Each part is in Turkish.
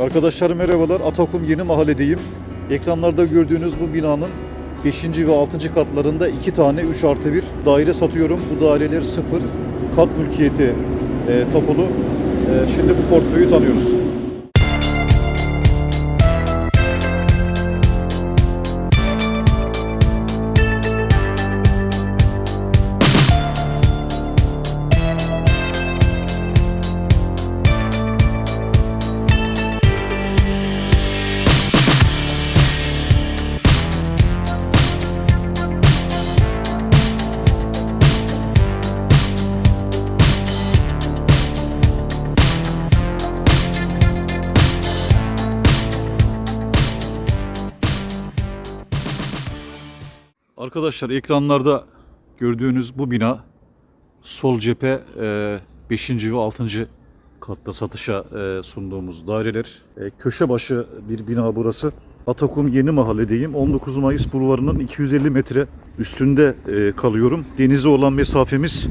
Arkadaşlar merhabalar. Atakum Yeni Mahalledeyim. Ekranlarda gördüğünüz bu binanın 5. ve 6. katlarında 2 tane 3 artı 1 daire satıyorum. Bu daireler sıfır. Kat mülkiyeti e, tapulu. E, şimdi bu portföyü tanıyoruz. Arkadaşlar ekranlarda gördüğünüz bu bina sol cephe 5. ve 6. katta satışa e, sunduğumuz daireler. E, köşe başı bir bina burası. Atakum Yeni Mahalledeyim. 19 Mayıs Bulvarı'nın 250 metre üstünde e, kalıyorum. Denize olan mesafemiz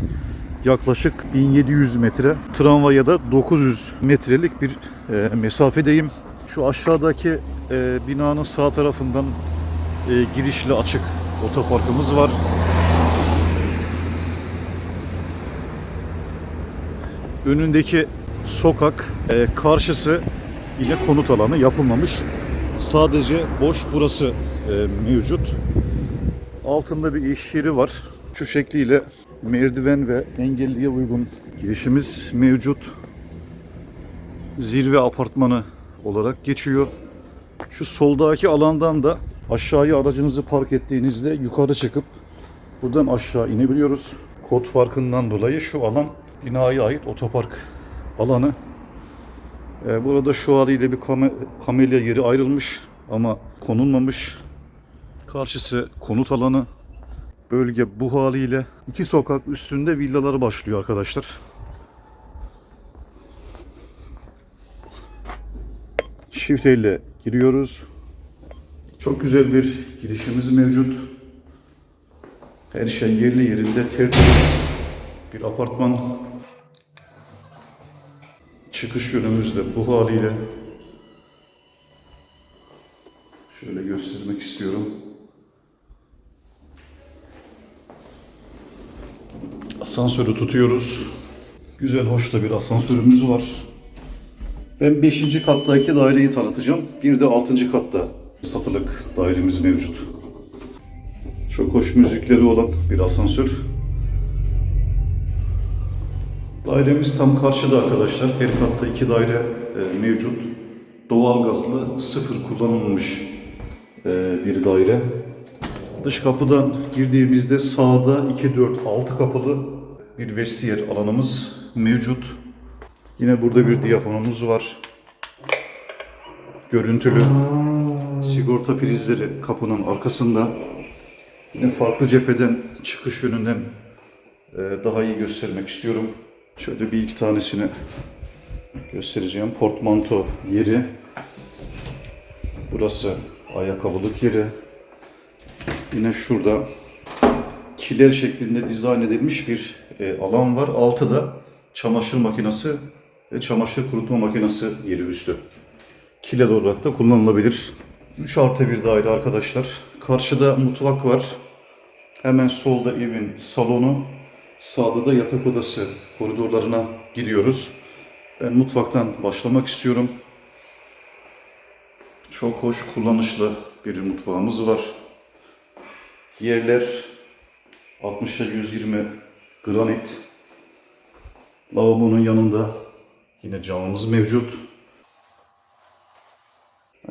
yaklaşık 1700 metre. Tramvaya da 900 metrelik bir e, mesafedeyim. Şu aşağıdaki e, binanın sağ tarafından e, girişli açık otoparkımız var. Önündeki sokak, e, karşısı yine konut alanı yapılmamış. Sadece boş burası e, mevcut. Altında bir iş yeri var. Şu şekliyle merdiven ve engelliye uygun girişimiz mevcut. Zirve apartmanı olarak geçiyor. Şu soldaki alandan da aşağıya aracınızı park ettiğinizde yukarı çıkıp buradan aşağı inebiliyoruz. Kod farkından dolayı şu alan binaya ait otopark alanı. Ee, burada şu haliyle bir kame, kamelya yeri ayrılmış ama konulmamış. Karşısı konut alanı. Bölge bu haliyle iki sokak üstünde villalar başlıyor arkadaşlar. Şifreyle giriyoruz. Çok güzel bir girişimiz mevcut. Her şey yerli yerinde tertemiz bir apartman. Çıkış yönümüzde bu haliyle. Şöyle göstermek istiyorum. Asansörü tutuyoruz. Güzel, hoş da bir asansörümüz var. Ben 5. kattaki daireyi tanıtacağım. Bir de 6. katta satılık dairemiz mevcut. Çok hoş müzikleri olan bir asansör. Dairemiz tam karşıda arkadaşlar. Her katta iki daire e, mevcut. Doğal gazlı, sıfır kullanılmış e, bir daire. Dış kapıdan girdiğimizde sağda 2, 4, 6 kapılı bir vestiyer alanımız mevcut. Yine burada bir diyafonumuz var. Görüntülü sigorta prizleri kapının arkasında. Yine farklı cepheden çıkış yönünden e, daha iyi göstermek istiyorum. Şöyle bir iki tanesini göstereceğim. Portmanto yeri. Burası ayakkabılık yeri. Yine şurada kiler şeklinde dizayn edilmiş bir e, alan var. Altıda çamaşır makinesi ve çamaşır kurutma makinesi yeri üstü. Kiler olarak da kullanılabilir. 3 artı bir daire arkadaşlar. Karşıda mutfak var. Hemen solda evin salonu. Sağda da yatak odası koridorlarına gidiyoruz. Ben mutfaktan başlamak istiyorum. Çok hoş, kullanışlı bir mutfağımız var. Yerler 60'a 120 granit. Lavabonun yanında yine camımız mevcut.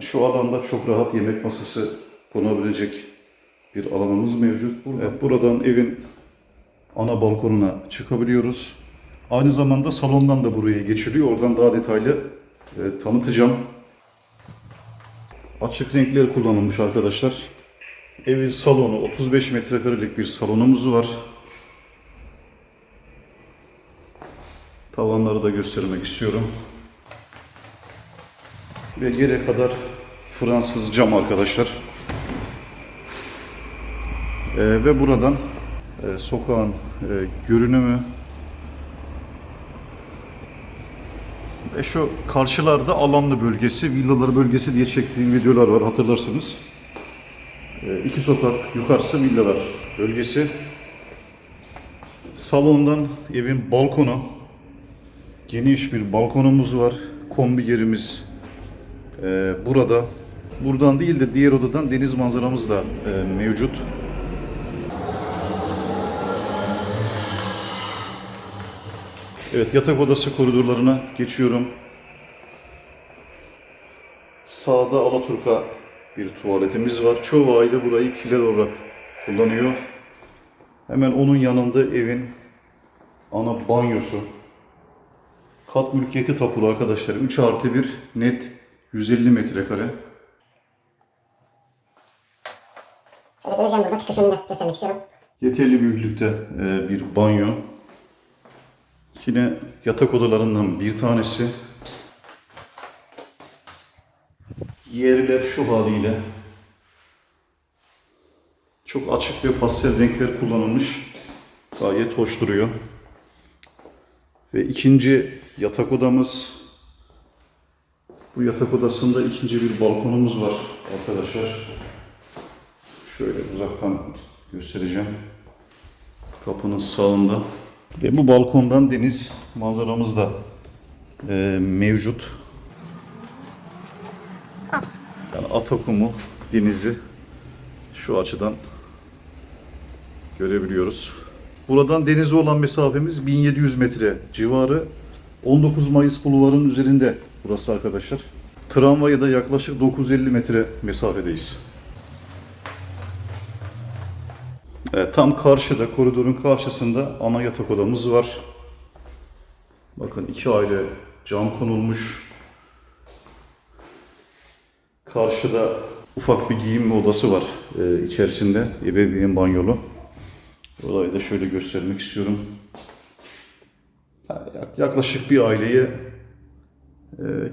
Şu alanda çok rahat yemek masası konabilecek bir alanımız mevcut. Burada. Evet, buradan evin ana balkonuna çıkabiliyoruz. Aynı zamanda salondan da buraya geçiliyor. Oradan daha detaylı e, tanıtacağım. Açık renkler kullanılmış arkadaşlar. Evin salonu 35 metrekarelik bir salonumuz var. Tavanları da göstermek istiyorum. Ve yere kadar Fransız cam arkadaşlar. Ee, ve buradan e, sokağın e, görünümü Ve şu karşılarda alanlı bölgesi, villalar bölgesi diye çektiğim videolar var hatırlarsınız. Ee, iki sokak yukarısı villalar bölgesi. Salondan evin balkonu. Geniş bir balkonumuz var. Kombi yerimiz ee, burada. Buradan değil de diğer odadan deniz manzaramız da e, mevcut. Evet yatak odası koridorlarına geçiyorum. Sağda Alaturka bir tuvaletimiz var. Çoğu aile burayı kiler olarak kullanıyor. Hemen onun yanında evin ana banyosu. Kat mülkiyeti tapulu arkadaşlar. 3 artı 1 net 150 metrekare. Şöyle göreceğim burada çıkış önünde göstermek istiyorum. Yeterli büyüklükte e, bir banyo. Yine yatak odalarından bir tanesi. Yerler şu haliyle. Çok açık ve pastel renkler kullanılmış. Gayet hoş duruyor. Ve ikinci yatak odamız. Bu yatak odasında ikinci bir balkonumuz var arkadaşlar. Şöyle uzaktan göstereceğim. Kapının sağında. Ve bu balkondan deniz manzaramız da e, mevcut. Yani Atakum'u, denizi şu açıdan görebiliyoruz. Buradan denize olan mesafemiz 1700 metre civarı. 19 Mayıs Bulvarı'nın üzerinde burası arkadaşlar. Tramvaya da yaklaşık 950 metre mesafedeyiz. Evet, tam karşıda, koridorun karşısında ana yatak odamız var. Bakın iki aile cam konulmuş. Karşıda ufak bir giyinme odası var e, içerisinde. Ebeveyn banyolu. Orayı da şöyle göstermek istiyorum. Yaklaşık bir aileye,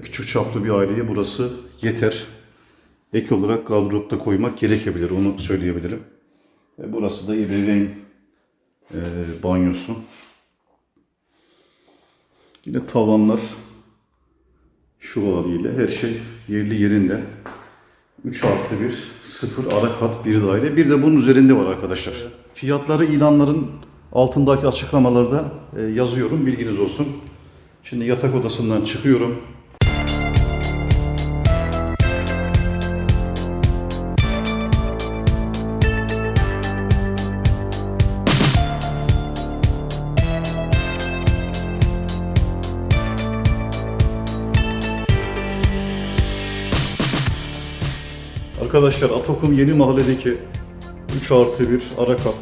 küçük çaplı bir aileye burası yeter. Ek olarak gardıropta koymak gerekebilir, onu söyleyebilirim. Ve burası da ebeveyn e, banyosu. Yine tavanlar şu haliyle her şey yerli yerinde. 3 artı 1, 0 ara kat bir daire. Bir de bunun üzerinde var arkadaşlar. Fiyatları ilanların altındaki açıklamalarda e, yazıyorum. Bilginiz olsun. Şimdi yatak odasından çıkıyorum. Arkadaşlar Atakum Yeni Mahalledeki 3 artı 1 ara kat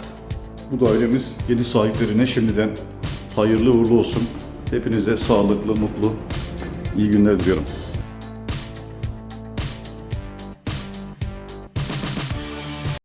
bu dairemiz yeni sahiplerine şimdiden hayırlı uğurlu olsun. Hepinize sağlıklı, mutlu, iyi günler diliyorum.